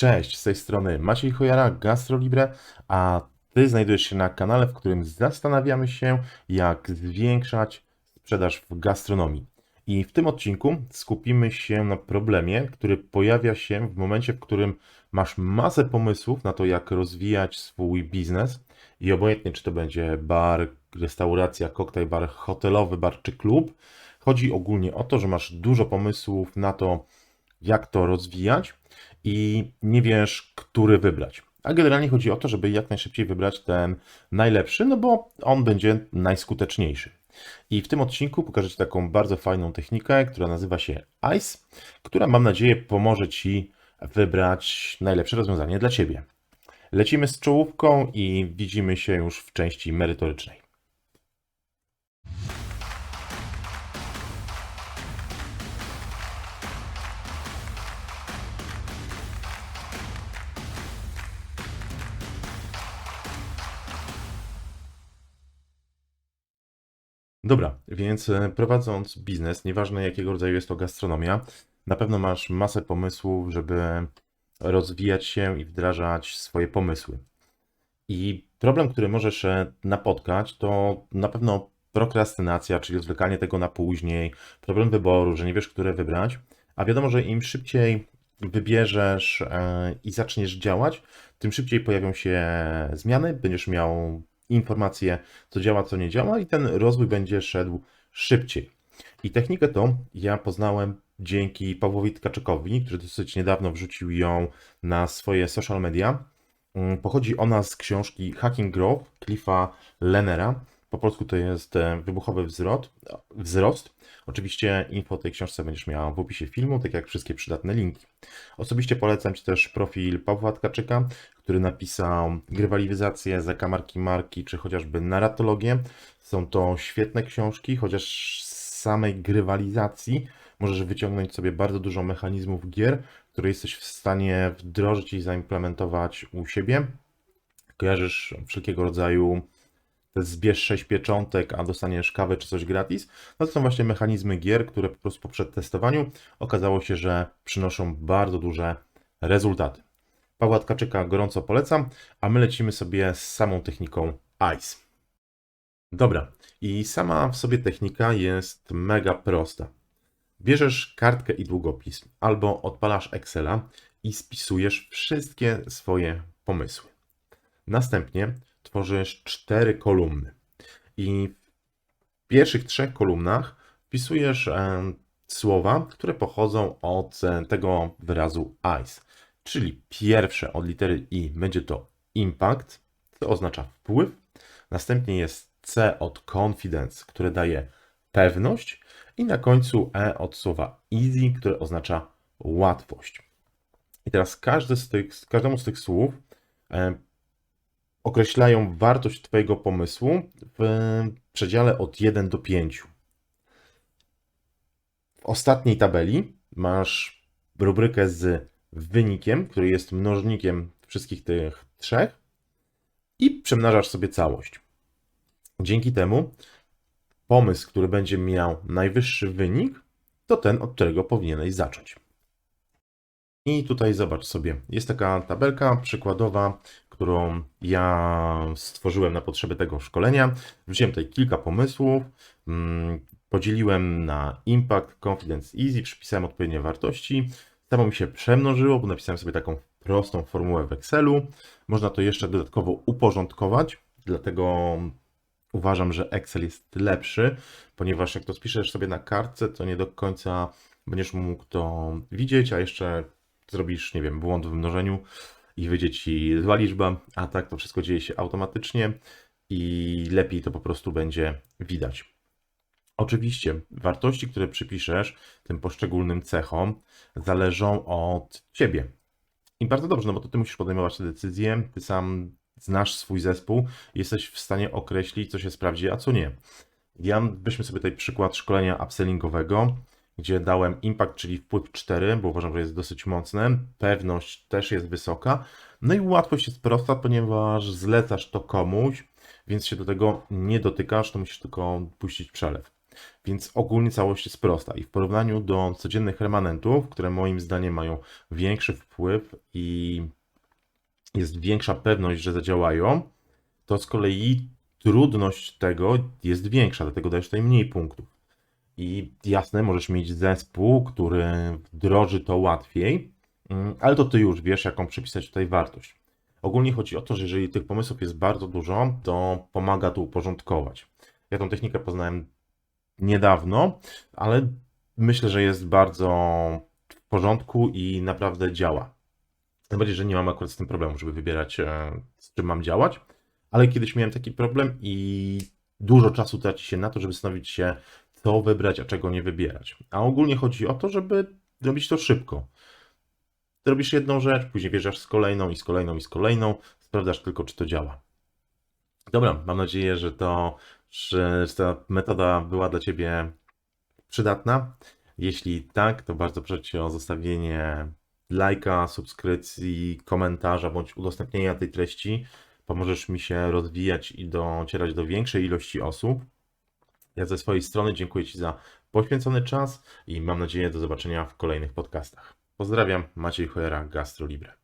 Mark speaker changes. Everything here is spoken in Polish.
Speaker 1: Cześć, z tej strony Maciej Chojara, GastroLibre, a Ty znajdujesz się na kanale, w którym zastanawiamy się, jak zwiększać sprzedaż w gastronomii. I w tym odcinku skupimy się na problemie, który pojawia się w momencie, w którym masz masę pomysłów na to, jak rozwijać swój biznes. I obojętnie, czy to będzie bar, restauracja, koktajl bar, hotelowy bar czy klub, chodzi ogólnie o to, że masz dużo pomysłów na to, jak to rozwijać i nie wiesz, który wybrać. A generalnie chodzi o to, żeby jak najszybciej wybrać ten najlepszy, no bo on będzie najskuteczniejszy. I w tym odcinku pokażę Ci taką bardzo fajną technikę, która nazywa się ICE, która mam nadzieję pomoże Ci wybrać najlepsze rozwiązanie dla Ciebie. Lecimy z czołówką i widzimy się już w części merytorycznej. Dobra, więc e, prowadząc biznes, nieważne jakiego rodzaju jest to gastronomia, na pewno masz masę pomysłów, żeby rozwijać się i wdrażać swoje pomysły. I problem, który możesz e, napotkać, to na pewno prokrastynacja, czyli zwlekanie tego na później, problem wyboru, że nie wiesz, które wybrać. A wiadomo, że im szybciej wybierzesz e, i zaczniesz działać, tym szybciej pojawią się zmiany, będziesz miał informacje, co działa, co nie działa, i ten rozwój będzie szedł szybciej. I technikę tą ja poznałem dzięki Pawłowi Tkaczykowi, który dosyć niedawno wrzucił ją na swoje social media. Mm, Pochodzi ona z książki Hacking Growth Cliffa Lennera. Po polsku to jest e, wybuchowy wzrost. wzrost. Oczywiście info o tej książce będziesz miała w opisie filmu, tak jak wszystkie przydatne linki. Osobiście polecam Ci też profil Pawła Tkaczyka, który napisał grywalizację, zakamarki marki, czy chociażby narratologię. Są to świetne książki, chociaż z samej grywalizacji możesz wyciągnąć sobie bardzo dużo mechanizmów gier, które jesteś w stanie wdrożyć i zaimplementować u siebie. Kojarzysz wszelkiego rodzaju zbierz 6 pieczątek, a dostaniesz kawę czy coś gratis. No to są właśnie mechanizmy gier, które po prostu po przetestowaniu okazało się, że przynoszą bardzo duże rezultaty. Pawła Tkaczyka gorąco polecam, a my lecimy sobie z samą techniką ICE. Dobra, i sama w sobie technika jest mega prosta. Bierzesz kartkę i długopis, albo odpalasz Excela i spisujesz wszystkie swoje pomysły. Następnie tworzysz cztery kolumny. I w pierwszych trzech kolumnach wpisujesz e, słowa, które pochodzą od e, tego wyrazu ICE. Czyli pierwsze od litery I będzie to impact, co oznacza wpływ. Następnie jest C od confidence, które daje pewność. I na końcu E od słowa easy, które oznacza łatwość. I teraz każdy z tych, każdemu z tych słów e, określają wartość Twojego pomysłu w przedziale od 1 do 5. W ostatniej tabeli masz rubrykę z wynikiem, który jest mnożnikiem wszystkich tych trzech i przemnażasz sobie całość. Dzięki temu pomysł, który będzie miał najwyższy wynik, to ten, od którego powinieneś zacząć. I tutaj zobacz sobie, jest taka tabelka przykładowa, którą ja stworzyłem na potrzeby tego szkolenia. Wziąłem tutaj kilka pomysłów, mm, podzieliłem na Impact, Confidence, Easy, przypisałem odpowiednie wartości. Samo mi się przemnożyło, bo napisałem sobie taką prostą formułę w Excelu. Można to jeszcze dodatkowo uporządkować, dlatego uważam, że Excel jest lepszy, ponieważ jak to spiszesz sobie na kartce, to nie do końca będziesz mógł to widzieć, a jeszcze zrobisz, nie wiem, błąd w mnożeniu i wyjdzie ci zła liczba, a tak to wszystko dzieje się automatycznie i lepiej to po prostu będzie widać. Oczywiście wartości, które przypiszesz tym poszczególnym cechom, zależą od ciebie. I bardzo dobrze, no bo to ty musisz podejmować te decyzje, ty sam znasz swój zespół, jesteś w stanie określić, co się sprawdzi, a co nie. Ja weźmy sobie tutaj przykład szkolenia upsellingowego, gdzie dałem impact, czyli wpływ 4, bo uważam, że jest dosyć mocny. Pewność też jest wysoka. No i łatwość jest prosta, ponieważ zlecasz to komuś, więc się do tego nie dotykasz, to musisz tylko puścić przelew. Więc ogólnie całość jest prosta i w porównaniu do codziennych remanentów, które moim zdaniem mają większy wpływ i jest większa pewność, że zadziałają, to z kolei trudność tego jest większa, dlatego dajesz tutaj mniej punktów. I jasne, możesz mieć zespół, który wdroży to łatwiej, mm, ale to ty już wiesz, jaką przypisać tutaj wartość. Ogólnie chodzi o to, że jeżeli tych pomysłów jest bardzo dużo, to pomaga to uporządkować. Ja tą technikę poznałem niedawno, ale myślę, że jest bardzo w porządku i naprawdę działa. Tym bardziej, że nie mam akurat z tym problemu, żeby wybierać, e, z czym mam działać, ale kiedyś miałem taki problem i dużo czasu traci się na to, żeby zastanowić się, co wybrać, a czego nie wybierać. A ogólnie chodzi o to, żeby robić to szybko. Robisz jedną rzecz, później wjeżdżasz z kolejną i z kolejną i z kolejną, sprawdzasz tylko, czy to działa. Dobra, mam nadzieję, że to, że ta metoda była dla Ciebie przydatna. Jeśli tak, to bardzo proszę Cię o zostawienie lajka, subskrypcji, komentarza bądź udostępnienia tej treści. Pomożesz mi się rozwijać i docierać do większej ilości osób. Ja ze swojej strony dziękuję Ci za poświęcony czas i mam nadzieję do zobaczenia w kolejnych podcastach. Pozdrawiam, Maciej Chojera, Gastro Libre.